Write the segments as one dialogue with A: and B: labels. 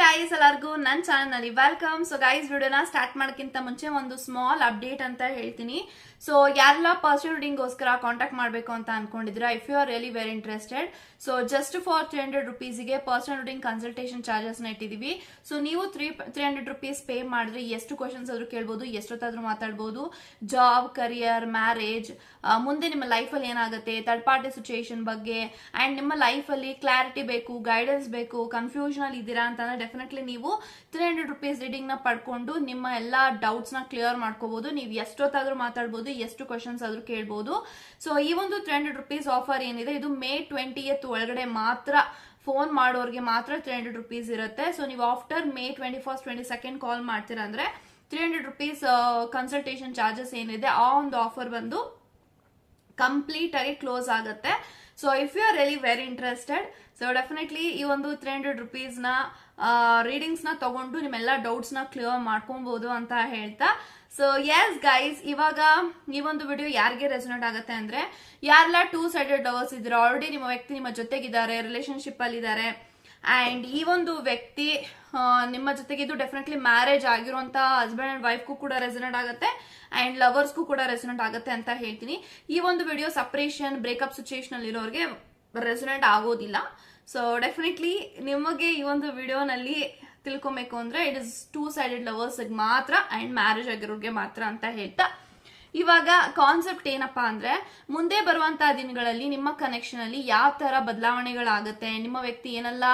A: Guys ಎಲ್ಲರಿಗೂ ನನ್ನ ಚಾನಲ್ನಲ್ಲಿ ವೆಲ್ಕಮ್ ಸೊ ಗೈಸ್ ವಿಡಿಯೋನ ಸ್ಟಾರ್ಟ್ ಮಾಡೋಕ್ಕಿಂತ ಮುಂಚೆ ಒಂದು ಸ್ಮಾಲ್ ಅಪ್ಡೇಟ್ ಅಂತ ಹೇಳ್ತೀನಿ. ಸೊ ಯಾರೆಲ್ಲ ಪರ್ಸನಲ್ ರೀಡಿಂಗ್ಗೋಸ್ಕರ ಕಾಂಟ್ಯಾಕ್ಟ್ ಮಾಡಬೇಕು ಅಂತ ಅನ್ಕೊಂಡಿದ್ರೆ if you are really very interested so just for three hundred ರುಪೀಸ್ಗೆ personal reading consultation ಚಾರ್ಜಸ್ನ ಇಟ್ಟಿದ್ದೀವಿ. ಸೊ ನೀವು three three hundred rupees pay ಮಾಡಿದ್ರೆ ಎಷ್ಟು ಕ್ವಶನ್ಸ್ ಆದ್ರೂ ಕೇಳ್ಬೋದು, ಎಷ್ಟೊತ್ತಾದ್ರೂ ಮಾತಾಡ್ಬೋದು. ಜಾಬ್ ಕರಿಯರ್ ಮ್ಯಾರೇಜ್ ಮುಂದೆ ನಿಮ್ಮ ಲೈಫಲ್ಲಿ ಏನಾಗುತ್ತೆ ಥರ್ಡ್ ಪಾರ್ಟಿ ಸಿಚುಯೇಷನ್ ಬಗ್ಗೆ ಆ್ಯಂಡ್ ನಿಮ್ಮ ಲೈಫಲ್ಲಿ ಕ್ಲಾರಿಟಿ ಬೇಕು ಗೈಡೆನ್ಸ್ ಬೇಕು ಕನ್ಫ್ಯೂಷನ್ ಅಲ್ಲಿ ಇದ್ದೀರಾ ಅಂತಂದ್ರೆ ಡೆಫಿನೆಟ್ಲಿ ನೀವು ತ್ರೀ ಹಂಡ್ರೆಡ್ ರುಪೀಸ್ ರೀಡಿಂಗ್ನ ಪಡ್ಕೊಂಡು ನಿಮ್ಮ ಎಲ್ಲ ಡೌಟ್ಸ್ನ ಕ್ಲಿಯರ್ ಮಾಡ್ಕೋಬಹುದು ನೀವು ಎಷ್ಟೊತ್ತಾದ್ರೂ ಮಾತಾಡ್ಬೋದು, ಎಷ್ಟು ಕ್ವಶನ್ಸ್ ಆದ್ರೂ ಕೇಳಬಹುದು ಸೊ ಈ ಒಂದು ತ್ರೀ ಹಂಡ್ರೆಡ್ ರುಪೀಸ್ ಆಫರ್ ಏನಿದೆ, ಇದು ಮೇ ಟ್ವೆಂಟಿ ಒಳಗಡೆ ಮಾತ್ರ ಫೋನ್ ಮಾಡೋರಿಗೆ ಮಾತ್ರ ತ್ರೀ ಹಂಡ್ರೆಡ್ ರುಪೀಸ್ ಇರುತ್ತೆ. ಸೊ ನೀವು after May twenty first twenty second call ಮಾಡ್ತೀರಾ ಅಂದ್ರೆ three hundred rupees consultation charges ಏನಿದೆ, ಆ ಒಂದು ಆಫರ್ ಬಂದು ಕಂಪ್ಲೀಟ್ ಆಗಿ ಕ್ಲೋಸ್ ಆಗುತ್ತೆ. So if you are really very interested so definitely ಈ ಒಂದು ತ್ರೀ ಹಂಡ್ರೆಡ್ ರುಪೀಸ್ನ ರೀಡಿಂಗ್ಸ್ನ ತಗೊಂಡು ನಿಮ್ಮೆಲ್ಲ ಡೌಟ್ಸ್ನ ಕ್ಲಿಯರ್ ಮಾಡ್ಕೊಬಹುದು ಅಂತ ಹೇಳ್ತಾ. ಸೊ ಎಸ್ ಗೈಸ್ ಇವಾಗ ಈ ಒಂದು ವಿಡಿಯೋ ಯಾರಿಗೆ ರೆಸೊನೇಟ್ ಆಗುತ್ತೆ ಅಂದ್ರೆ, ಯಾರೆಲ್ಲ ಟೂ ಸೈಡೆಡ್ ಲವರ್ಸ್ ಇದ್ರೆ ಆಲ್ರೆಡಿ ನಿಮ್ಮ ವ್ಯಕ್ತಿ ನಿಮ್ಮ ಜೊತೆಗಿದ್ದಾರೆ ರಿಲೇಶನ್ಶಿಪ್ ಅಂಡ್ ಈ ಒಂದು ವ್ಯಕ್ತಿ ನಿಮ್ಮ ಜೊತೆಗೆ ಇದು ಡೆಫಿನೆಟ್ಲಿ ಮ್ಯಾರೇಜ್ ಆಗಿರುವಂಥ ಹಸ್ಬೆಂಡ್ ಆ್ಯಂಡ್ ವೈಫ್ಗೂ ಕೂಡ ರೆಸಿನೆಂಟ್ ಆಗುತ್ತೆ ಆ್ಯಂಡ್ ಲವರ್ಸ್ಗೂ ಕೂಡ ರೆಸಿನೆಂಟ್ ಆಗುತ್ತೆ ಅಂತ ಹೇಳ್ತೀನಿ. ಈ ಒಂದು ವಿಡಿಯೋ ಸಪ್ರೇಷನ್ ಬ್ರೇಕಪ್ ಸಿಚುಯೇಷನ್ ಅಲ್ಲಿ ಇರೋರಿಗೆ ರೆಸಿನೆಂಟ್ ಆಗೋದಿಲ್ಲ. ಸೊ ಡೆಫಿನೆಟ್ಲಿ ನಿಮಗೆ ಈ ಒಂದು ವಿಡಿಯೋನಲ್ಲಿ ತಿಳ್ಕೊಬೇಕು ಅಂದ್ರೆ it is two sided lovers ಮಾತ್ರ ಆ್ಯಂಡ್ ಮ್ಯಾರೇಜ್ ಆಗಿರೋರಿಗೆ ಮಾತ್ರ ಅಂತ ಹೇಳ್ತಾ ಇವಾಗ ಕಾನ್ಸೆಪ್ಟ್ ಏನಪ್ಪಾ ಅಂದ್ರೆ ಮುಂದೆ ಬರುವಂತಹ ದಿನಗಳಲ್ಲಿ ನಿಮ್ಮ ಕನೆಕ್ಷನ್ ಅಲ್ಲಿ ಯಾವ ತರ ಬದಲಾವಣೆಗಳಾಗತ್ತೆ, ನಿಮ್ಮ ವ್ಯಕ್ತಿ ಏನೆಲ್ಲ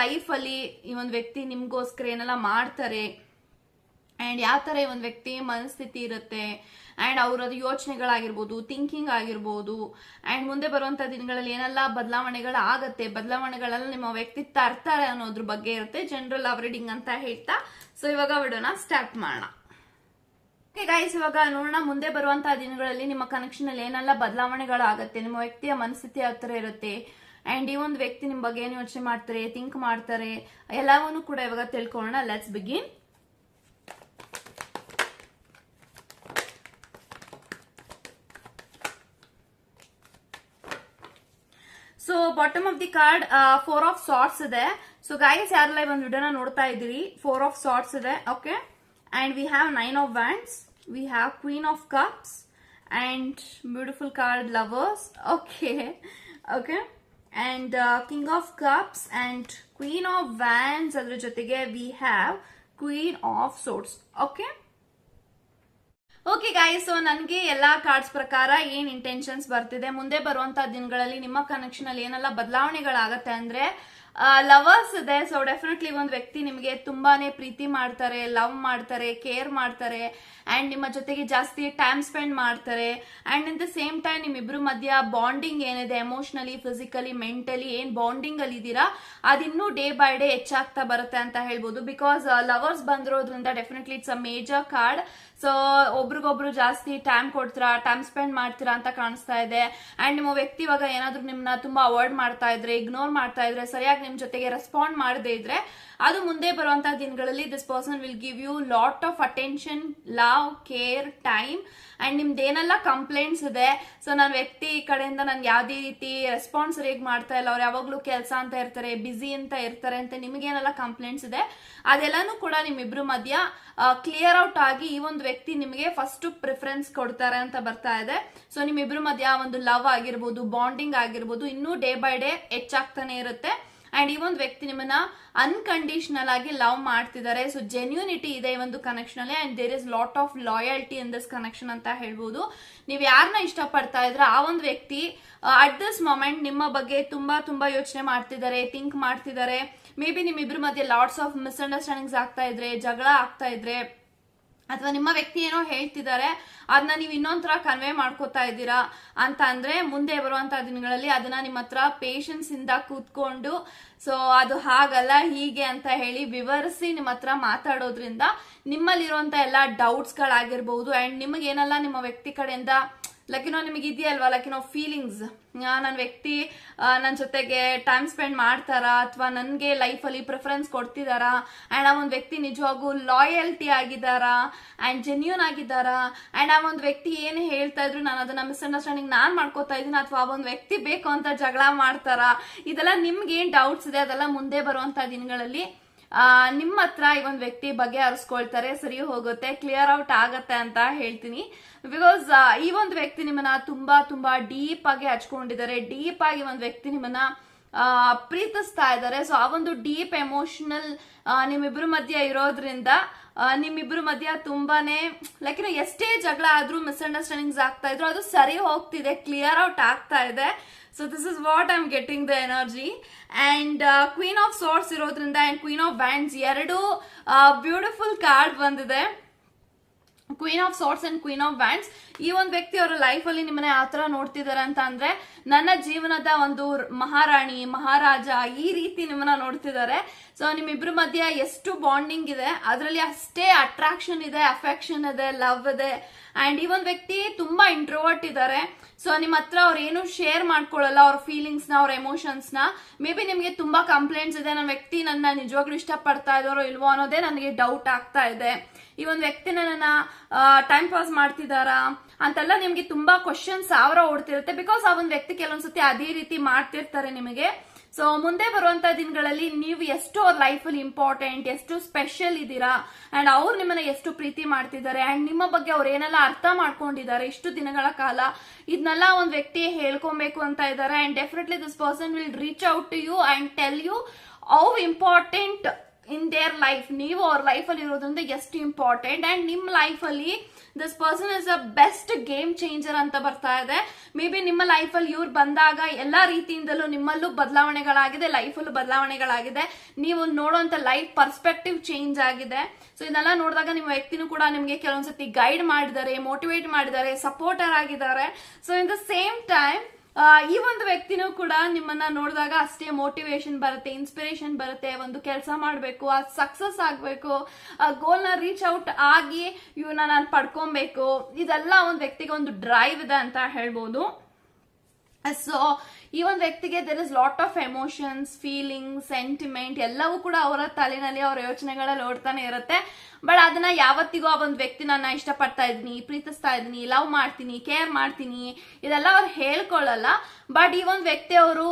A: ಲೈಫ್ ಅಲ್ಲಿ ಈ ಒಂದು ವ್ಯಕ್ತಿ ನಿಮ್ಗೋಸ್ಕರ ಏನೆಲ್ಲ ಮಾಡ್ತಾರೆ ಅಂಡ್ ಯಾವ ಈ ಒಂದು ವ್ಯಕ್ತಿ ಮನಸ್ಥಿತಿ ಇರುತ್ತೆ ಅಂಡ್ ಅವರದ್ದು ಯೋಚನೆಗಳಾಗಿರ್ಬೋದು ಥಿಂಕಿಂಗ್ ಆಗಿರ್ಬೋದು ಅಂಡ್ ಮುಂದೆ ಬರುವಂಥ ದಿನಗಳಲ್ಲಿ ಏನೆಲ್ಲ ಬದಲಾವಣೆಗಳಾಗತ್ತೆ, ಬದಲಾವಣೆಗಳೆಲ್ಲ ನಿಮ್ಮ ವ್ಯಕ್ತಿ ತರ್ತಾರೆ ಅನ್ನೋದ್ರ ಬಗ್ಗೆ ಇರುತ್ತೆ ಜನರಲ್ ಲವ್ ರೀಡಿಂಗ್ ಅಂತ ಹೇಳ್ತಾ. ಸೊ ಇವಾಗ ವಿಡಿಯೋನ ಸ್ಟಾರ್ಟ್ ಮಾಡೋಣ. ಗೈಸ್ ಇವಾಗ ನೋಡೋಣ, ಮುಂದೆ ಬರುವಂತಹ ದಿನಗಳಲ್ಲಿ ನಿಮ್ಮ ಕನೆಕ್ಷನ್ ಅಲ್ಲಿ ಏನೆಲ್ಲ ಬದಲಾವಣೆಗಳಾಗತ್ತೆ ನಿಮ್ಮ ವ್ಯಕ್ತಿಯ ಮನಸ್ಥಿತಿ ಹತ್ರ ತರ ಇರುತ್ತೆ ಅಂಡ್ ಈ ಒಂದು ವ್ಯಕ್ತಿ ನಿಮ್ ಬಗ್ಗೆ ಏನು ಯೋಚನೆ ಮಾಡ್ತಾರೆ ಥಿಂಕ್ ಮಾಡ್ತಾರೆ, ಎಲ್ಲವನ್ನೂ ಕೂಡ ಇವಾಗ ತಿಳ್ಕೊಳ್ಳೋಣ. Let's begin so bottom of the card four of swords ಇದೆ. ಸೊ ಗೈಸ್ ಯಾರೆಲ್ಲ ಒಂದು ವಿಡಿಯೋನ ನೋಡ್ತಾ ಇದ್ದೀರಿ? ಫೋರ್ ಆಫ್ ಸಾರ್ಟ್ಸ್ ಇದೆ okay and we have nine of wands we have queen of cups and beautiful card lovers okay okay and king of cups and queen of wands ಅದರ ಜೊತೆಗೆ we have queen of swords okay okay guys so ನನಗೆ ಎಲ್ಲ cards ಪ್ರಕಾರ ಏನು intentions ಬರ್ತಿದೆ, ಮುಂದೆ ಬರುವಂತ ದಿನಗಳಲ್ಲಿ ನಿಮ್ಮ ಕನೆಕ್ಷನಲ್ಲಿ ಏನೆಲ್ಲ ಬದಲಾವಣೆಗಳಾಗತ್ತೆ ಅಂದ್ರೆ ಲವರ್ಸ್ ಇದೆ. ಸೊ ಡೆಫಿನೆಟ್ಲಿ ಒಂದು ವ್ಯಕ್ತಿ ನಿಮಗೆ ತುಂಬಾನೇ ಪ್ರೀತಿ ಮಾಡ್ತಾರೆ ಲವ್ ಮಾಡ್ತಾರೆ ಕೇರ್ ಮಾಡ್ತಾರೆ ಆ್ಯಂಡ್ ನಿಮ್ಮ ಜೊತೆಗೆ ಜಾಸ್ತಿ ಟೈಮ್ ಸ್ಪೆಂಡ್ ಮಾಡ್ತಾರೆ. And in the same time ನಿಮ್ಮಿಬ್ರು ಮಧ್ಯ ಬಾಂಡಿಂಗ್ ಏನಿದೆ ಎಮೋಷ್ನಲಿ ಫಿಸಿಕಲಿ ಮೆಂಟಲಿ ಏನು ಬಾಂಡಿಂಗ್ ಅಲ್ಲಿ ಇದ್ದೀರಾ, ಅದಿನ್ನೂ ಡೇ ಬೈ ಡೇ ಹೆಚ್ಚಾಗ್ತಾ ಬರುತ್ತೆ ಅಂತ ಹೇಳ್ಬೋದು. ಬಿಕಾಸ್ ಲವರ್ಸ್ ಬಂದಿರೋದ್ರಿಂದ definitely it's a major card so ಒಬ್ರಿಗೊಬ್ರು ಜಾಸ್ತಿ ಟೈಮ್ ಕೊಡ್ತೀರಾ ಟೈಮ್ ಸ್ಪೆಂಡ್ ಮಾಡ್ತೀರಾ ಅಂತ ಕಾಣಿಸ್ತಾ ಇದೆ. ಅಂಡ್ ನಿಮ್ಮ ವ್ಯಕ್ತಿ ಇವಾಗ ಏನಾದ್ರೂ ನಿಮ್ನ ತುಂಬಾ ಅವಾಯ್ಡ್ ಮಾಡ್ತಾ ಇದ್ರೆ ಇಗ್ನೋರ್ ಮಾಡ್ತಾ ಇದ್ರೆ, ಸರಿಯಾಗಿ ನಿಮ್ ಜೊತೆಗೆ ರೆಸ್ಪಾಂಡ್ ಮಾಡದೇ ಇದ್ರೆ, ಅದು ಮುಂದೆ ಬರುವಂತಹ ದಿನಗಳಲ್ಲಿ this person will give you lot of attention love care time and ನಿಮ್ದು ಏನೆಲ್ಲ ಕಂಪ್ಲೇಂಟ್ಸ್ ಇದೆ ಸೊ ನನ್ನ ವ್ಯಕ್ತಿ ಕಡೆಯಿಂದ ನನ್ಗೆ ಯಾವುದೇ ರೀತಿ ರೆಸ್ಪಾನ್ಸ್ ಸರಿಯಾಗಿ ಮಾಡ್ತಾ ಇಲ್ಲ, ಅವ್ರು ಯಾವಾಗಲೂ ಕೆಲಸ ಅಂತ ಇರ್ತಾರೆ ಬಿಸಿ ಅಂತ ಇರ್ತಾರೆ ಅಂತ ನಿಮಗೇನೆಲ್ಲ ಕಂಪ್ಲೇಂಟ್ಸ್ ಇದೆ, ಅದೆಲ್ಲನೂ ಕೂಡ ನಿಮ್ಮಿಬ್ರು ಮಧ್ಯ ಕ್ಲಿಯರ್ ಔಟ್ ಆಗಿ ಈ ಒಂದು ವ್ಯಕ್ತಿ ನಿಮಗೆ ಫಸ್ಟ್ ಪ್ರಿಫರೆನ್ಸ್ ಕೊಡ್ತಾರೆ ಅಂತ ಬರ್ತಾ ಇದೆ. ಸೊ ನಿಮ್ಮಿಬ್ರು ಮಧ್ಯ ಒಂದು ಲವ್ ಆಗಿರ್ಬೋದು ಬಾಂಡಿಂಗ್ ಆಗಿರ್ಬೋದು, ಇನ್ನೂ ಡೇ ಬೈ ಡೇ ಹೆಚ್ಚಾಗ್ತಾನೆ ಇರುತ್ತೆ. ಅಂಡ್ ಈ ಒಂದು ವ್ಯಕ್ತಿ ನಿಮ್ಮನ್ನ ಅನ್ಕಂಡೀಷನಲ್ ಆಗಿ ಲವ್ ಮಾಡ್ತಿದ್ದಾರೆ. ಸೊ ಜೆನ್ಯೂನಿಟಿ ಇದೆ ಈ ಒಂದು ಕನೆಕ್ಷನ್ ಅಲ್ಲಿ and there is lot of loyalty in this connection ಅಂತ ಹೇಳ್ಬೋದು. ನೀವು ಯಾರನ್ನ ಇಷ್ಟಪಡ್ತಾ ಇದ್ರ ಆ ಒಂದು ವ್ಯಕ್ತಿ ಅಟ್ ದಿಸ್ ಮೊಮೆಂಟ್ ನಿಮ್ಮ ಬಗ್ಗೆ ತುಂಬಾ ತುಂಬಾ ಯೋಚನೆ ಮಾಡ್ತಿದ್ದಾರೆ ಥಿಂಕ್ ಮಾಡ್ತಿದ್ದಾರೆ. ಮೇ ಬಿ ನಿಮ್ಮಿಬ್ರ ಮಧ್ಯೆ ಲಾಟ್ಸ್ ಆಫ್ ಮಿಸ್ಅಂಡರ್ಸ್ಟ್ಯಾಂಡಿಂಗ್ಸ್ ಆಗ್ತಾ ಇದ್ರೆ, ಜಗಳ ಆಗ್ತಾ ಇದ್ರೆ ಅಥವಾ ನಿಮ್ಮ ವ್ಯಕ್ತಿ ಏನೋ ಹೇಳ್ತಿದ್ದಾರೆ ಅದನ್ನ ನೀವು ಇನ್ನೊಂಥರ ಕನ್ವೆ ಮಾಡ್ಕೋತಾ ಇದ್ದೀರಾ ಅಂತ ಅಂದ್ರೆ ಮುಂದೆ ಬರುವಂತ ದಿನಗಳಲ್ಲಿ ಅದನ್ನ ನಿಮ್ಮ ಹತ್ರ ಪೇಷನ್ಸ್ ಇಂದ ಕೂತ್ಕೊಂಡು ಸೊ ಅದು ಹಾಗಲ್ಲ, ಹೀಗೆ ಅಂತ ಹೇಳಿ ವಿವರಿಸಿ ನಿಮ್ಮ ಹತ್ರ ಮಾತಾಡೋದ್ರಿಂದ ನಿಮ್ಮಲ್ಲಿರುವಂತ ಎಲ್ಲ ಡೌಟ್ಸ್ ಗಳಾಗಿರ್ಬಹುದು ಅಂಡ್ ನಿಮಗೇನೆಲ್ಲ ನಿಮ್ಮ ವ್ಯಕ್ತಿ ಕಡೆಯಿಂದ ಲೈಕ್ ನೋ ನಿಮಗೆ ಇದೆಯಲ್ವಾ? ಲಕಿನೋ ಫೀಲಿಂಗ್ಸ್ ನನ್ನ ವ್ಯಕ್ತಿ ನನ್ನ ಜೊತೆಗೆ ಟೈಮ್ ಸ್ಪೆಂಡ್ ಮಾಡ್ತಾರಾ? ಅಥವಾ ನನಗೆ ಲೈಫಲ್ಲಿ ಪ್ರಿಫರೆನ್ಸ್ ಕೊಡ್ತಿದಾರಾ? ಆ್ಯಂಡ್ ಆ ಒಂದು ವ್ಯಕ್ತಿ ನಿಜವಾಗೂ ಲಾಯಲ್ಟಿ ಆಗಿದ್ದಾರಾ? ಆ್ಯಂಡ್ ಜೆನ್ಯೂನ್ ಆಗಿದ್ದಾರಾ? ಆ್ಯಂಡ್ ಆ ಒಂದು ವ್ಯಕ್ತಿ ಏನು ಹೇಳ್ತಾ ಇದ್ರು ನಾನು ಅದನ್ನ ಮಿಸ್ಅಂಡರ್ಸ್ಟ್ಯಾಂಡಿಂಗ್ ನಾನು ಮಾಡ್ಕೋತಾ ಇದ್ದೀನಿ, ಅಥವಾ ಆ ಒಂದು ವ್ಯಕ್ತಿ ಬೇಕು ಅಂತ ಜಗಳ ಮಾಡ್ತಾರಾ? ಇದೆಲ್ಲ ನಿಮ್ಗೆ ಏನು ಡೌಟ್ಸ್ ಇದೆ? ಅದೆಲ್ಲ ಮುಂದೆ ಬರುವಂಥ ದಿನಗಳಲ್ಲಿ ನಿಮ್ಮ ಹತ್ರ ಈ ಒಂದು ವ್ಯಕ್ತಿ ಬಗ್ಗೆ ಹರಿಸ್ಕೊಳ್ತಾರೆ ಸರಿ ಹೋಗುತ್ತೆ ಕ್ಲಿಯರ್ ಔಟ್ ಆಗತ್ತೆ ಅಂತ ಹೇಳ್ತೀನಿ. ಬಿಕಾಸ್ ಈ ಒಂದು ವ್ಯಕ್ತಿ ನಿಮ್ಮನ್ನ ತುಂಬಾ ತುಂಬಾ ಡೀಪ್ ಆಗಿ ಹಚ್ಕೊಂಡಿದ್ದಾರೆ. ಡೀಪ್ ಆಗಿ ಒಂದು ವ್ಯಕ್ತಿ ನಿಮ್ಮನ್ನ ಪ್ರೀತಿಸ್ತಾ ಇದ್ದಾರೆ. ಸೊ ಆ ಒಂದು ಡೀಪ್ ಎಮೋಷನಲ್ ನಿಮ್ಮಿಬ್ರ ಮಧ್ಯ ಇರೋದ್ರಿಂದ ನಿಮ್ಮಿಬ್ರ ಮಧ್ಯ ತುಂಬಾನೇ ಲೈಕ್ ಎಷ್ಟೇ ಜಗಳ ಆದ್ರೂ ಮಿಸ್ಅಂಡರ್ಸ್ಟ್ಯಾಂಡಿಂಗ್ಸ್ ಆಗ್ತಾ ಇದ್ರು, ಅದು ಸರಿ ಹೋಗ್ತಿದೆ ಕ್ಲಿಯರ್ ಔಟ್ ಆಗ್ತಾ ಇದೆ. So this is what I am getting the energy and queen of swords ಇರೋದ್ರಿಂದ ಅಂಡ್ ಕ್ವೀನ್ ಆಫ್ ಬ್ಯಾಂಡ್ಸ್ ಎರಡು ಬ್ಯೂಟಿಫುಲ್ ಕಾರ್ಡ್ ಬಂದಿದೆ. Queen of swords and queen of wands ಈ ಒಂದು ವ್ಯಕ್ತಿ ಅವರ ಲೈಫ್ ಅಲ್ಲಿ ನಿಮ್ಮನ್ನ ಯಾವ ತರ ನೋಡ್ತಿದ್ದಾರೆ ಅಂತ ಅಂದ್ರೆ ನನ್ನ ಜೀವನದ ಒಂದು ಮಹಾರಾಣಿ, ಮಹಾರಾಜ ಈ ರೀತಿ ನಿಮ್ಮನ್ನ ನೋಡ್ತಿದ್ದಾರೆ ಸೊ ನಿಮ್ಮಿಬ್ರ ಮಧ್ಯೆ ಎಷ್ಟು ಬಾಂಡಿಂಗ್ ಇದೆ? ಅದರಲ್ಲಿ ಅಷ್ಟೇ ಅಟ್ರಾಕ್ಷನ್ ಇದೆ ಅಫೆಕ್ಷನ್ ಇದೆ ಲವ್ ಇದೆ. ಅಂಡ್ ಈ ಒಂದು ವ್ಯಕ್ತಿ ತುಂಬಾ ಇಂಟ್ರೋವರ್ಟ್ ಇದ್ದಾರೆ ಸೊ ನಿಮ್ಮ ಹತ್ರ ಅವ್ರು ಏನು ಶೇರ್ ಮಾಡ್ಕೊಳ್ಳಲ್ಲ, ಅವ್ರ ಫೀಲಿಂಗ್ಸ್ನ, ಅವ್ರ ಎಮೋಷನ್ಸ್ನ. ಮೇ ಬಿ ನಿಮಗೆ ತುಂಬಾ ಕಂಪ್ಲೇಂಟ್ಸ್ ಇದೆ. ನನ್ನ ವ್ಯಕ್ತಿ ನನ್ನ ನಿಜವಾಗ್ಲೂ ಇಷ್ಟಪಡ್ತಾ ಇದ್ದಾರೋ ಇಲ್ವೋ ಅನ್ನೋದೇ ನನಗೆ ಡೌಟ್ ಆಗ್ತಾ ಇದೆ. ಈ ಒಂದು ವ್ಯಕ್ತಿನ ನನ್ನ ಟೈಮ್ ಪಾಸ್ ಮಾಡ್ತಿದ್ದಾರಾ? ಅಂತೆಲ್ಲ ನಿಮ್ಗೆ ತುಂಬಾ ಕ್ವಶನ್ ಸಾವಿರ ಓಡ್ತಿರುತ್ತೆ. ಬಿಕಾಸ್ ಆ ಒಂದು ವ್ಯಕ್ತಿ ಕೆಲವೊಂದ್ಸತಿ ಅದೇ ರೀತಿ ಮಾಡ್ತಿರ್ತಾರೆ ನಿಮಗೆ. ಸೊ ಮುಂದೆ ಬರುವಂತ ದಿನಗಳಲ್ಲಿ ನೀವು ಎಷ್ಟು ಅವ್ರ ಅಲ್ಲಿ ಇಂಪಾರ್ಟೆಂಟ್ ಎಷ್ಟು ಸ್ಪೆಷಲ್ ಇದ್ದೀರಾ ಅಂಡ್ ಅವ್ರು ನಿಮ್ಮನ್ನ ಎಷ್ಟು ಪ್ರೀತಿ ಮಾಡ್ತಿದ್ದಾರೆ ಅಂಡ್ ನಿಮ್ಮ ಬಗ್ಗೆ ಅವ್ರು ಏನೆಲ್ಲ ಅರ್ಥ ಮಾಡ್ಕೊಂಡಿದ್ದಾರೆ ಇಷ್ಟು ದಿನಗಳ ಕಾಲ ಇದನ್ನೆಲ್ಲ ಒಂದು ವ್ಯಕ್ತಿ ಹೇಳ್ಕೊಬೇಕು ಅಂತ ಇದ್ದಾರೆ and definitely this person will reach out to you and tell you how important in their life ನೀವು ಅವ್ರ ಅಲ್ಲಿ ಇರೋದ್ರಿಂದ ಎಷ್ಟು ಇಂಪಾರ್ಟೆಂಟ್ ಅಂಡ್ ನಿಮ್ಮ ಲೈಫಲ್ಲಿ this person is a best game changer ಅಂತ ಬರ್ತಾ ಇದೆ. ಮೇ ಬಿ ನಿಮ್ಮ ಲೈಫಲ್ಲಿ ಇವ್ರು ಬಂದಾಗ ಎಲ್ಲಾ ರೀತಿಯಿಂದಲೂ ನಿಮ್ಮಲ್ಲೂ ಬದಲಾವಣೆಗಳಾಗಿದೆ ಲೈಫಲ್ಲೂ ಬದಲಾವಣೆಗಳಾಗಿದೆ. ನೀವು ನೋಡುವಂತ ಲೈಫ್ ಪರ್ಸ್ಪೆಕ್ಟಿವ್ ಚೇಂಜ್ ಆಗಿದೆ. ಸೊ ಇದನ್ನೆಲ್ಲ ನೋಡಿದಾಗ ನಿಮ್ಮ ವ್ಯಕ್ತಿನೂ ಕೂಡ ನಿಮಗೆ ಕೆಲವೊಂದ್ಸತಿ ಗೈಡ್ ಮಾಡಿದ್ದಾರೆ ಮೋಟಿವೇಟ್ ಮಾಡಿದ್ದಾರೆ ಸಪೋರ್ಟರ್ ಆಗಿದ್ದಾರೆ. So in the same time ಈ ಒಂದು ವ್ಯಕ್ತಿನೂ ಕೂಡ ನಿಮ್ಮನ್ನ ನೋಡಿದಾಗ ಅಷ್ಟೇ ಮೋಟಿವೇಶನ್ ಬರುತ್ತೆ ಇನ್ಸ್ಪಿರೇಷನ್ ಬರುತ್ತೆ, ಒಂದು ಕೆಲಸ ಮಾಡಬೇಕು, ಆ ಸಕ್ಸಸ್ ಆಗಬೇಕು, ಆ ಗೋಲ್ನ ರೀಚ್ ಔಟ್ ಆಗಿ ಇವನ್ನ ನಾನು ಪಡ್ಕೊಬೇಕು, ಇದೆಲ್ಲ ಒಂದು ವ್ಯಕ್ತಿಗೆ ಒಂದು ಡ್ರೈವ್ ಇದೆ ಅಂತ ಹೇಳ್ಬೋದು. ಸೊ ಈ ಒಂದು ವ್ಯಕ್ತಿಗೆ there is lot of emotions feeling sentiment ಎಲ್ಲವೂ ಕೂಡ ಅವರ ತಲೆನಲ್ಲಿ, ಅವರ ಯೋಚನೆಗಳಲ್ಲಿ ಓಡ್ತಾನೆ ಇರುತ್ತೆ. ಬಟ್ ಅದನ್ನ ಯಾವತ್ತಿಗೂ ಆ ಒಂದು ವ್ಯಕ್ತಿ ನನ್ನ ಇಷ್ಟಪಡ್ತಾ ಇದ್ದೀನಿ, ಪ್ರೀತಿಸ್ತಾ ಇದ್ದೀನಿ ಲವ್ ಮಾಡ್ತೀನಿ ಕೇರ್ ಮಾಡ್ತೀನಿ, ಇದೆಲ್ಲ ಅವ್ರು ಹೇಳ್ಕೊಳ್ಳಲ್ಲ. ಬಟ್ ಈ ಒಂದು ವ್ಯಕ್ತಿ ಅವರು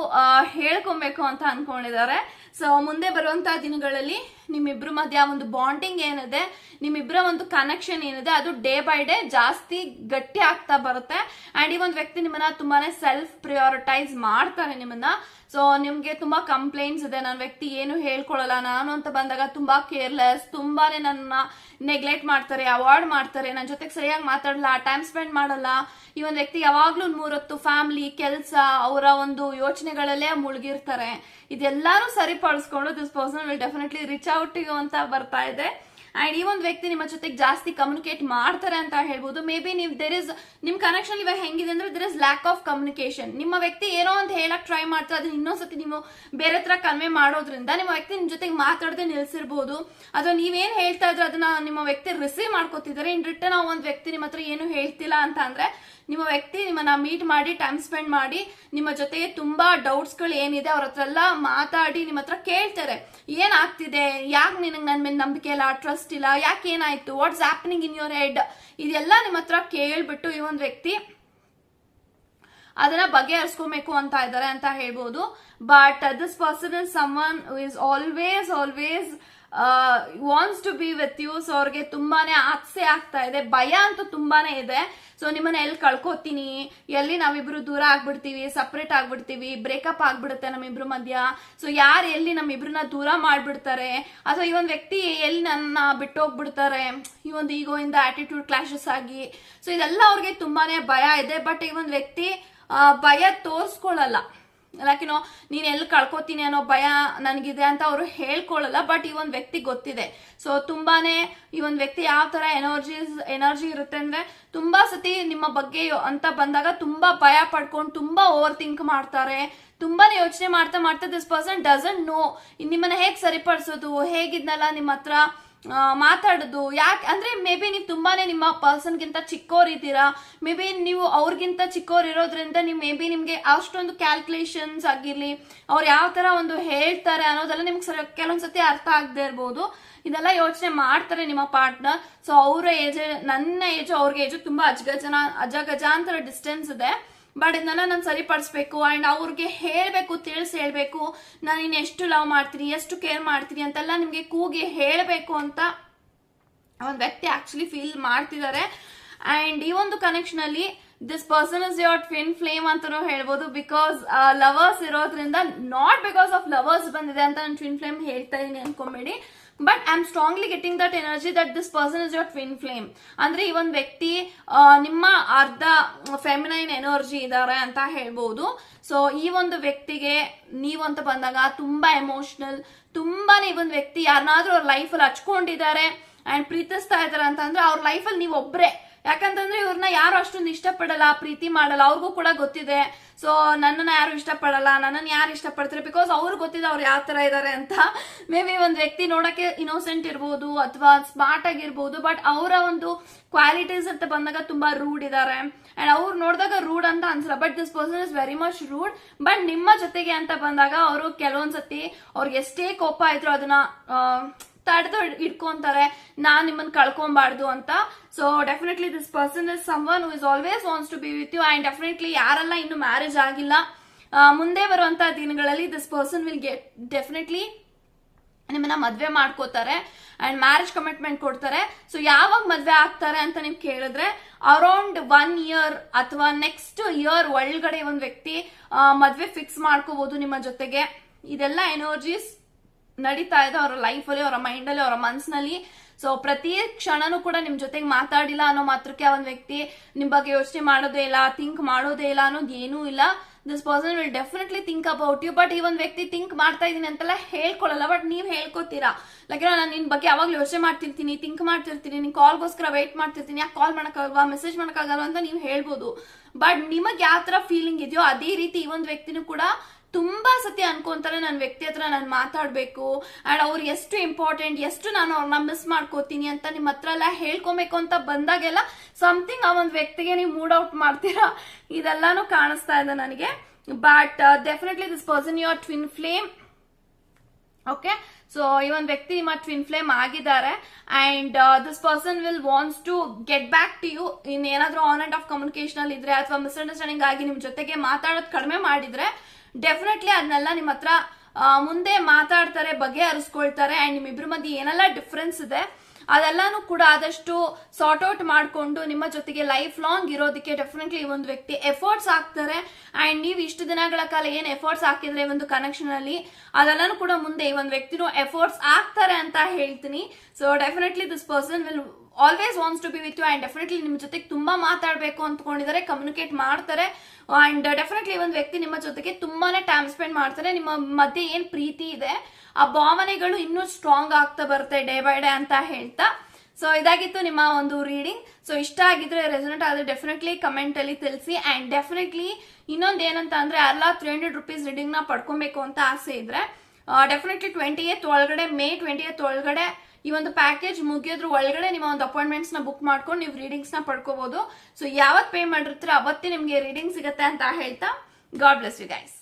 A: ಹೇಳ್ಕೊಬೇಕು ಅಂತ ಅನ್ಕೊಂಡಿದ್ದಾರೆ. ಸೊ ಮುಂದೆ ಬರುವಂತಹ ದಿನಗಳಲ್ಲಿ ನಿಮ್ಮಿಬ್ರ ಮಧ್ಯ ಒಂದು ಬಾಂಡಿಂಗ್ ಏನಿದೆ ನಿಮ್ಮಿಬ್ಬರ ಒಂದು ಕನೆಕ್ಷನ್ ಏನಿದೆ, ಅದು ಡೇ ಬೈ ಡೇ ಜಾಸ್ತಿ ಗಟ್ಟಿ ಆಗ್ತಾ ಬರುತ್ತೆ. ಆ್ಯಂಡ್ ಈ ಒಂದು ವ್ಯಕ್ತಿ ನಿಮ್ಮನ್ನ ತುಂಬಾನೇ ಸೆಲ್ಫ್ ಪ್ರಿಯಾರಿಟೈಸ್ ಮಾಡ್ತಾರೆ ನಿಮ್ಮನ್ನ. ಸೊ ನಿಮಗೆ ತುಂಬಾ ಕಂಪ್ಲೇಂಟ್ಸ್ ಇದೆ ನನ್ನ ವ್ಯಕ್ತಿ ಏನು ಹೇಳ್ಕೊಳ್ಳಲ್ಲ ನಾನು ಅಂತ ಬಂದಾಗ ತುಂಬಾ ಕೇರ್ಲೆಸ್ ತುಂಬಾನೇ ನನ್ನ ನೆಗ್ಲೆಕ್ಟ್ ಮಾಡ್ತಾರೆ ಅವಾಯ್ಡ್ ಮಾಡ್ತಾರೆ ನನ್ನ ಜೊತೆಗೆ ಸರಿಯಾಗಿ ಮಾತಾಡಲ್ಲ ಟೈಮ್ ಸ್ಪೆಂಡ್ ಮಾಡಲ್ಲ. ಈ ಒಂದು ವ್ಯಕ್ತಿ ಯಾವಾಗ್ಲೂ ಮೂರೊತ್ತು ಫ್ಯಾಮಿಲಿ ಕೆಲಸ, ಅವರ ಒಂದು ಯೋಚನೆಗಳಲ್ಲೇ ಮುಳುಗಿರ್ತಾರೆ. ಇದೆಲ್ಲಾನು ಸರಿಪಡಿಸ್ಕೊಂಡು this person will definitely reach out you ಅಂತ ಬರ್ತಾ ಇದೆ. ಅಂಡ್ ಈ ಒಂದು ವ್ಯಕ್ತಿ ನಿಮ್ಮ ಜೊತೆಗೆ ಜಾಸ್ತಿ ಕಮ್ಯುನಿಕೇಟ್ ಮಾಡ್ತಾರೆ ಅಂತ ಹೇಳ್ಬೋದು. ಮೇ ಬಿ ನೀವು ದೇರ್ ಇಸ್ ನಿಮ್ ಕನೆಕ್ಷನ್ ಇವಾಗ ಹೆಂಗಿದೆ ಅಂದ್ರೆ there is lack of communication ನಿಮ್ಮ ವ್ಯಕ್ತಿ ಏನೋ ಅಂತ ಹೇಳಕ್ ಟ್ರೈ ಮಾಡ್ತಾರೆ, ಅದನ್ನ ಇನ್ನೊಂದ್ಸತಿ ನೀವು ಬೇರೆ ತರ ಕನ್ವೆ ಮಾಡೋದ್ರಿಂದ ನಿಮ್ಮ ವ್ಯಕ್ತಿ ನಿಮ್ ಜೊತೆಗೆ ಮಾತಾಡದೆ ನಿಲ್ಸಿರ್ಬೋದು. ಅಥವಾ ನೀವೇನ್ ಹೇಳ್ತಾ ಇದ್ರೆ ಅದನ್ನ ನಿಮ್ಮ ವ್ಯಕ್ತಿ ರಿಸೀವ್ ಮಾಡ್ಕೋತಿದ್ದಾರೆ. ಇನ್ ರಿಟರ್ನ್ ಆ ಒಂದು ವ್ಯಕ್ತಿ ನಿಮ್ಮ ಹತ್ರ ಏನು ಹೇಳ್ತಿಲ್ಲ ಅಂತ ಅಂದ್ರೆ ನಿಮ್ಮ ವ್ಯಕ್ತಿ ನಿಮ್ಮನ್ನ ಮೀಟ್ ಮಾಡಿ ಟೈಮ್ ಸ್ಪೆಂಡ್ ಮಾಡಿ, ನಿಮ್ಮ ಜೊತೆಗೆ ತುಂಬಾ ಡೌಟ್ಸ್ಗಳು ಏನಿದೆ ಅವ್ರ ಹತ್ರ ಎಲ್ಲ ಮಾತಾಡಿ ನಿಮ್ಮ ಹತ್ರ ಕೇಳ್ತಾರೆ. ಏನಾಗ್ತಿದೆ? ಯಾಕೆ ನಿನಗೆ ನನ್ನ ಮೇಲೆ ನಂಬಿಕೆ ಇಲ್ಲ? ಟ್ರಸ್ಟ್ ಇಲ್ಲ? ಯಾಕೆ ಏನಾಯ್ತು? What's happening in your head ಇದೆಲ್ಲ ನಿಮ್ಮ ಹತ್ರ ಕೇಳ್ಬಿಟ್ಟು ಈ ಒಂದು ವ್ಯಕ್ತಿ ಅದನ್ನ ಬಗೆಹರಿಸ್ಕೋಬೇಕು ಅಂತ ಇದ್ದಾರೆ ಅಂತ ಹೇಳ್ಬೋದು. But this person is someone is always always wants to be with you so ಅವ್ರಿಗೆ ತುಂಬಾನೇ ಆಸೆ ಆಗ್ತಾ ಇದೆ, ಭಯ ಅಂತೂ ತುಂಬಾನೇ ಇದೆ. ಸೊ ನಿಮ್ಮನ್ನ ಎಲ್ಲಿ ಕಳ್ಕೊತೀನಿ? ಎಲ್ಲಿ ನಾವಿಬ್ರು ದೂರ ಆಗ್ಬಿಡ್ತೀವಿ ಸಪ್ರೇಟ್ ಆಗ್ಬಿಡ್ತೀವಿ ಬ್ರೇಕಪ್ ಆಗ್ಬಿಡುತ್ತೆ ನಮ್ಮಿಬ್ರು ಮಧ್ಯ? ಸೊ ಯಾರು ಎಲ್ಲಿ ನಮ್ಮಿಬ್ರನ್ನ ದೂರ ಮಾಡ್ಬಿಡ್ತಾರೆ? ಅಥವಾ ಈ ಒಂದು ವ್ಯಕ್ತಿ ಎಲ್ಲಿ ನನ್ನ ಬಿಟ್ಟು ಹೋಗ್ಬಿಡ್ತಾರೆ ಈ ಒಂದು ಈಗೋ ಇಂದ ಆಟಿಟ್ಯೂಡ್ ಕ್ಲಾಶಸ್ ಆಗಿ. ಸೊ ಇದೆಲ್ಲ ಅವ್ರಿಗೆ ತುಂಬಾನೇ ಭಯ ಇದೆ ಬಟ್ ಈ ಒಂದು ವ್ಯಕ್ತಿ ಭಯ ತೋರ್ಸ್ಕೊಳ್ಳಲ್ಲ. ಲೈಕಿನೋ ನೀನ್ ಎಲ್ಲಿ ಕಳ್ಕೊತೀನಿ ಅನ್ನೋ ಭಯ ನನಗಿದೆ ಅಂತ ಅವರು ಹೇಳ್ಕೊಳ್ಳಲ್ಲ ಬಟ್ ಈ ಒಂದು ವ್ಯಕ್ತಿ ಗೊತ್ತಿದೆ. ಸೊ ತುಂಬಾನೇ ಈ ಒಂದು ವ್ಯಕ್ತಿ ಯಾವ ತರ ಎನರ್ಜೀಸ್ ಎನರ್ಜಿ ಇರುತ್ತೆ ಅಂದ್ರೆ ತುಂಬಾ ಸತಿ ನಿಮ್ಮ ಬಗ್ಗೆ ಅಂತ ಬಂದಾಗ ತುಂಬಾ ಭಯ ಪಡ್ಕೊಂಡು, ತುಂಬಾ ಓವರ್ ಥಿಂಕ್ ಮಾಡ್ತಾರೆ. ತುಂಬಾನೇ ಯೋಚನೆ ಮಾಡ್ತಾ ಮಾಡ್ತಾ ದಿಸ್ ಪರ್ಸನ್ ಡಸಂಟ್ ನೋ ನಿಮ್ಮನ್ನ ಹೇಗ್ ಸರಿಪಡಿಸೋದು? ಹೇಗಿದ್ನಲ್ಲ ನಿಮ್ಮ ಹತ್ರ ಮಾತಾಡೋದು. ಯಾಕೆ, ಅಂದ್ರೆ ಮೇ ಬಿ ನೀವು ತುಂಬಾನೇ ನಿಮ್ಮ ಪರ್ಸನ್ಗಿಂತ ಚಿಕ್ಕೋರಿದ್ದೀರಾ ಮೇ ಬಿ ನೀವು ಅವ್ರಿಗಿಂತ ಚಿಕ್ಕೋರ್ ಇರೋದ್ರಿಂದ ನೀವು ಮೇ ಬಿ ನಿಮ್ಗೆ ಅಷ್ಟೊಂದು ಕ್ಯಾಲ್ಕುಲೇಷನ್ಸ್ ಆಗಿರ್ಲಿ, ಅವ್ರು ಯಾವ ತರ ಒಂದು ಹೇಳ್ತಾರೆ ಅನ್ನೋದೆಲ್ಲ ನಿಮ್ಗೆ ಸರಿ, ಕೆಲವೊಂದ್ಸತಿ ಅರ್ಥ ಆಗದೆ ಇರ್ಬೋದು. ಇದೆಲ್ಲ ಯೋಚನೆ ಮಾಡ್ತಾರೆ ನಿಮ್ಮ ಪಾರ್ಟ್ನರ್ ಸೊ ಅವರ ಏಜ್ ನನ್ನ ಏಜು ಅವ್ರಿಗೆ ಏಜು ತುಂಬಾ ಅಜಗಜನ, ಅಜಗಜಾಂತರ ಡಿಸ್ಟೆನ್ಸ್ ಇದೆ. ಬಟ್ ಇದನ್ನ ನಾನು ಸರಿಪಡಿಸ್ಬೇಕು ಅಂಡ್ ಅವ್ರಿಗೆ ಹೇಳಬೇಕು, ತಿಳಿಸಿ ಹೇಳಬೇಕು, ನಾನು ಇನ್ನು ಎಷ್ಟು ಲವ್ ಮಾಡ್ತೀನಿ, ಎಷ್ಟು ಕೇರ್ ಮಾಡ್ತೀನಿ ಅಂತೆಲ್ಲ ನಿಮಗೆ ಕೂಗಿ ಹೇಳಬೇಕು ಅಂತ ಒಂದು ವ್ಯಕ್ತಿ ಆ್ಯಕ್ಚುಲಿ ಫೀಲ್ ಮಾಡ್ತಿದ್ದಾರೆ ಆ್ಯಂಡ್ ಈ ಒಂದು ಕನೆಕ್ಷನಲ್ಲಿ this person is your twin flame ಅಂತಲೂ ಹೇಳ್ಬೋದು ಬಿಕಾಸ್ ಲವರ್ಸ್ ಇರೋದ್ರಿಂದ ನಾಟ್ ಬಿಕಾಸ್ ಆಫ್ ಲವರ್ಸ್ ಬಂದಿದೆ ಅಂತ ನಾನು ಟ್ವಿನ್ ಫ್ಲೇಮ್ ಹೇಳ್ತಾ ಇದ್ದೀನಿ ಅನ್ಕೊಂಬೇಡಿ. But I am strongly getting that energy that this person is your twin flame ಅಂದ್ರೆ ಈ ಒಂದು ವ್ಯಕ್ತಿ ನಿಮ್ಮ ಅರ್ಧ ಫೆಮಿನೈನ್ ಎನರ್ಜಿ ಇದ್ದಾರೆ ಅಂತ ಹೇಳ್ಬೋದು. ಸೊ ಈ ಒಂದು ವ್ಯಕ್ತಿಗೆ ನೀವು ಅಂತ ಬಂದಾಗ ತುಂಬಾ ಎಮೋಷನಲ್ ತುಂಬಾನೇ ಈ ಒಂದು ವ್ಯಕ್ತಿ ಯಾರನ್ನಾದ್ರೂ ಅವ್ರ ಲೈಫಲ್ಲಿ ಹಚ್ಕೊಂಡಿದ್ದಾರೆ ಅಂಡ್ ಪ್ರೀತಿಸ್ತಾ ಇದಾರೆ ಅಂತಂದ್ರೆ ಅವ್ರ ಲೈಫಲ್ಲಿ ನೀವು ಒಬ್ರೆ ಯಾಕಂತಂದ್ರೆ ಇವ್ರನ್ನ ಯಾರು ಅಷ್ಟೊಂದು ಇಷ್ಟಪಡಲ್ಲ ಪ್ರೀತಿ ಮಾಡಲ್ಲ, ಅವ್ರಿಗೂ ಕೂಡ ಗೊತ್ತಿದೆ. ಸೊ ನನ್ನನ್ನ ಯಾರು ಇಷ್ಟಪಡಲ್ಲ, ನನ್ನನ್ನು ಯಾರು ಇಷ್ಟಪಡ್ತಾರೆ? ಬಿಕಾಸ್ ಅವ್ರು ಗೊತ್ತಿದೆ ಅವ್ರು ಯಾವ ತರ ಇದಾರೆ ಅಂತ. ಮೇ ಬಿ ಒಂದು ವ್ಯಕ್ತಿ ನೋಡಕ್ಕೆ ಇನೋಸೆಂಟ್ ಇರ್ಬೋದು ಅಥವಾ ಸ್ಮಾರ್ಟ್ ಆಗಿರ್ಬೋದು ಬಟ್ ಅವರ ಒಂದು ಕ್ವಾಲಿಟೀಸ್ ಅಂತ ಬಂದಾಗ ತುಂಬಾ ರೂಡ್ ಇದಾರೆ. ಅಂಡ್ ಅವ್ರು ನೋಡಿದಾಗ ರೂಡ್ ಅಂತ ಅನ್ಸಲ್ಲ but this person is very much rude but ನಿಮ್ಮ ಜೊತೆಗೆ ಅಂತ ಬಂದಾಗ, ಅವರು ಕೆಲವೊಂದ್ಸತಿ ಅವ್ರಿಗೆ ಎಷ್ಟೇ ಕೋಪ ಇದ್ರು ಅದನ್ನ ತಡೆದು ಇಟ್ಕೊಂತಾರೆ, ನಾನ್ ನಿಮ್ಮನ್ನ ಕಳ್ಕೊಬಾರ್ದು ಅಂತ. So definitely this person is someone is always wants to be with you and definitely ಯಾರೆಲ್ಲ ಇನ್ನು ಮ್ಯಾರೇಜ್ ಆಗಿಲ್ಲ ಮುಂದೆ ಬರುವಂತ ದಿನಗಳಲ್ಲಿ this person will get definitely ನಿಮ್ಮನ್ನ ಮದ್ವೆ ಮಾಡ್ಕೋತಾರೆ ಅಂಡ್ ಮ್ಯಾರೇಜ್ ಕಮಿಟ್ಮೆಂಟ್ ಕೊಡ್ತಾರೆ. ಸೊ ಯಾವಾಗ ಮದ್ವೆ ಆಗ್ತಾರೆ ಅಂತ ನೀವು ಕೇಳಿದ್ರೆ ಅರೌಂಡ್ ಒನ್ ಇಯರ್ ಅಥವಾ ನೆಕ್ಸ್ಟ್ ಇಯರ್ ಒಳಗಡೆ ಒಂದು ವ್ಯಕ್ತಿ ಮದ್ವೆ ಫಿಕ್ಸ್ ಮಾಡ್ಕೋಬಹುದು ನಿಮ್ಮ ಜೊತೆಗೆ. ಇದೆಲ್ಲ ಎನರ್ಜೀಸ್ ನಡೀತಾ ಇದೆ ಅವರ ಲೈಫಲ್ಲಿ ಅವರ ಮೈಂಡಲ್ಲಿ ಅವರ ಮನ್ಸಿನಲ್ಲಿ. ಸೊ ಪ್ರತಿ ಕ್ಷಣನೂ ಕೂಡ ನಿಮ್ ಜೊತೆಗೆ ಮಾತಾಡಿಲ್ಲ ಅನ್ನೋ ಮಾತ್ರಕ್ಕೆ ಆ ಒಂದು ವ್ಯಕ್ತಿ ನಿಮ್ ಬಗ್ಗೆ ಯೋಚನೆ ಮಾಡೋದೇ ಇಲ್ಲ ಥಿಂಕ್ ಮಾಡೋದೇ ಇಲ್ಲ ಅನ್ನೋದು ಏನೂ ಇಲ್ಲ. This person will definitely think about you but ಈ ಒಂದು ವ್ಯಕ್ತಿ ಥಿಂಕ್ ಮಾಡ್ತಾ ಇದೀನಿ ಅಂತೆಲ್ಲ ಹೇಳ್ಕೊಳ್ಳಲ್ಲ ಬಟ್ ನೀವ್ ಹೇಳ್ಕೊತೀರಾ? ಲೈಕ್ ನಾನು ನಿನ್ ಬಗ್ಗೆ ಯಾವಾಗ್ಲೂ ಯೋಚನೆ ಮಾಡ್ತಿರ್ತೀನಿ ಥಿಂಕ್ ಮಾಡ್ತಿರ್ತೀನಿ, ನಿನ್ ಕಾಲ್ಗೋಸ್ಕರ ವೆಯ್ಟ್ ಮಾಡ್ತಿರ್ತೀನಿ, ಯಾಕೆ ಕಾಲ್ ಮಾಡೋಕ್ಕಾಗಲ್ವಾ ಮೆಸೇಜ್ ಮಾಡಕ್ಕಾಗಲ್ವಾ ಅಂತ ನೀವು ಹೇಳ್ಬೋದು. ಬಟ್ ನಿಮಗೆ ಯಾವ ತರ ಫೀಲಿಂಗ್ ಇದೆಯೋ ಅದೇ ರೀತಿ ಈ ಒಂದು ವ್ಯಕ್ತಿನೂ ಕೂಡ ತುಂಬಾ ಸತಿ ಅನ್ಕೊಂತಾರೆ ನನ್ನ ವ್ಯಕ್ತಿ ಹತ್ರ ನಾನು ಮಾತಾಡ್ಬೇಕು ಅಂಡ್ ಅವ್ರು ಎಷ್ಟು ಇಂಪಾರ್ಟೆಂಟ್ ಎಷ್ಟು ನಾನು ಅವ್ರನ್ನ ಮಿಸ್ ಮಾಡ್ಕೋತೀನಿ ಅಂತ ನಿಮ್ಮ ಹತ್ರ ಎಲ್ಲ ಹೇಳ್ಕೊಬೇಕು ಅಂತ ಬಂದಾಗೆಲ್ಲ ಸಮಥಿಂಗ್ ಆ ಒಂದು ವ್ಯಕ್ತಿಗೆ ನೀವು ಮೂಡ್ ಔಟ್ ಮಾಡ್ತೀರಾ? ಇದೆಲ್ಲಾನು ಕಾಣಿಸ್ತಾ ಇದೆ ನನಗೆ. But definitely this person your twin flame okay so ಈ ಒಂದು ವ್ಯಕ್ತಿ ನಿಮ್ಮ ಟ್ವಿನ್ ಫ್ಲೇಮ್ ಆಗಿದ್ದಾರೆ and this person will wants to get back to you in ಏನಾದ್ರೂ ಆನ್ ಅಂಡ್ ಆಫ್ ಕಮ್ಯುನಿಕೇಶನ್ ಅಲ್ಲಿ ಇದ್ರೆ, ಅಥವಾ ಮಿಸ್ಅಂಡರ್ಸ್ಟ್ಯಾಂಡಿಂಗ್ ಆಗಿ ನಿಮ್ ಜೊತೆಗೆ ಮಾತಾಡೋದು ಕಡಿಮೆ ಮಾಡಿದ್ರೆ ಡೆಫಿನೆಟ್ಲಿ ಅದನ್ನೆಲ್ಲ ನಿಮ್ಮ ಹತ್ರ ಮುಂದೆ ಮಾತಾಡ್ತಾರೆ, ಬಗೆಹರಿಸ್ಕೊಳ್ತಾರೆ ಅಂಡ್ ನಿಮ್ಮಿಬ್ಬರ ಮಧ್ಯೆ ಏನೆಲ್ಲ ಡಿಫ್ರೆನ್ಸ್ ಇದೆ, ಅದೆಲ್ಲಾನು ಕೂಡ ಆದಷ್ಟು ಸಾರ್ಟ್ ಔಟ್ ಮಾಡಿಕೊಂಡು ನಿಮ್ಮ ಜೊತೆಗೆ ಲೈಫ್ ಲಾಂಗ್ ಇರೋದಕ್ಕೆ ಡೆಫಿನೆಟ್ಲಿ ಒಂದು ವ್ಯಕ್ತಿ ಎಫರ್ಟ್ಸ್ ಹಾಕ್ತಾರೆ ಆ್ಯಂಡ್ ನೀವು ಇಷ್ಟು ದಿನಗಳ ಕಾಲ ಏನು ಎಫರ್ಟ್ಸ್ ಹಾಕಿದ್ರೆ ಒಂದು ಕನೆಕ್ಷನ್ ಅಲ್ಲಿ, ಅದೆಲ್ಲಾನು ಕೂಡ ಮುಂದೆ ಈ ಒಂದು ವ್ಯಕ್ತಿನೂ ಎಫರ್ಟ್ಸ್ ಹಾಕ್ತಾರೆ ಅಂತ ಹೇಳ್ತೀನಿ. So definitely this person will always wants to be with you and definitely ನಿಮ್ಮ ಜೊತೆಗೆ ತುಂಬ ಮಾತಾಡಬೇಕು ಅಂದ್ಕೊಂಡಿದ್ದಾರೆ ಕಮ್ಯುನಿಕೇಟ್ ಮಾಡ್ತಾರೆ. ಆ್ಯಂಡ್ ಡೆಫಿನೆಟ್ಲಿ ಒಂದು ವ್ಯಕ್ತಿ ನಿಮ್ಮ ಜೊತೆಗೆ ತುಂಬಾ ಟೈಮ್ ಸ್ಪೆಂಡ್ ಮಾಡ್ತಾರೆ. ನಿಮ್ಮ ಮಧ್ಯೆ ಏನು ಪ್ರೀತಿ ಇದೆ, ಆ ಭಾವನೆಗಳು ಇನ್ನೂ ಸ್ಟ್ರಾಂಗ್ ಆಗ್ತಾ ಬರುತ್ತೆ ಡೇ ಬೈ ಡೇ ಅಂತ ಹೇಳ್ತಾ. ಸೊ ಇದಾಗಿತ್ತು ನಿಮ್ಮ ಒಂದು ರೀಡಿಂಗ್ ಸೊ ಇಷ್ಟ ಆಗಿದ್ರೆ ರೆಸನೆಂಟ್ ಆದರೆ ಡೆಫಿನೆಟ್ಲಿ ಕಮೆಂಟಲ್ಲಿ ತಿಳಿಸಿ. ಆ್ಯಂಡ್ ಡೆಫಿನೆಟ್ಲಿ ಇನ್ನೊಂದು ಏನಂತ ಅಂದರೆ ಎಲ್ಲ ತ್ರೀ ಹಂಡ್ರೆಡ್ ರುಪೀಸ್ ರೀಡಿಂಗ್ನ ಪಡ್ಕೊಬೇಕು ಅಂತ ಆಸೆ ಇದ್ರೆ. ಡೆಫಿನೆಟ್ಲಿ ಟ್ವೆಂಟಿ ಏತ್ ಒಳಗಡೆ ಮೇ ಟ್ವೆಂಟಿ ಏತ್ ಒಳಗಡೆ ಈ ಒಂದು ಪ್ಯಾಕೇಜ್ ಮುಗಿಯೋದ್ರ ಒಳಗಡೆ ನಿಮ್ಮ ಒಂದು ಅಪಾಯಿಂಟ್ಮೆಂಟ್ಸ್ನ ಬುಕ್ ಮಾಡ್ಕೊಂಡು ನೀವು ರೀಡಿಂಗ್ಸ್ನ ಪಡ್ಕೋಬಹುದು ಸೊ ಯಾವತ್ ಪೇ ಮಾಡಿರ್ತೀರ ಅವತ್ತೇ ನಿಮಗೆ ರೀಡಿಂಗ್ ಸಿಗುತ್ತೆ ಅಂತ ಹೇಳ್ತಾ ಗಾಡ್ ಬ್ಲೆಸ್ ಯು ಗೈಸ್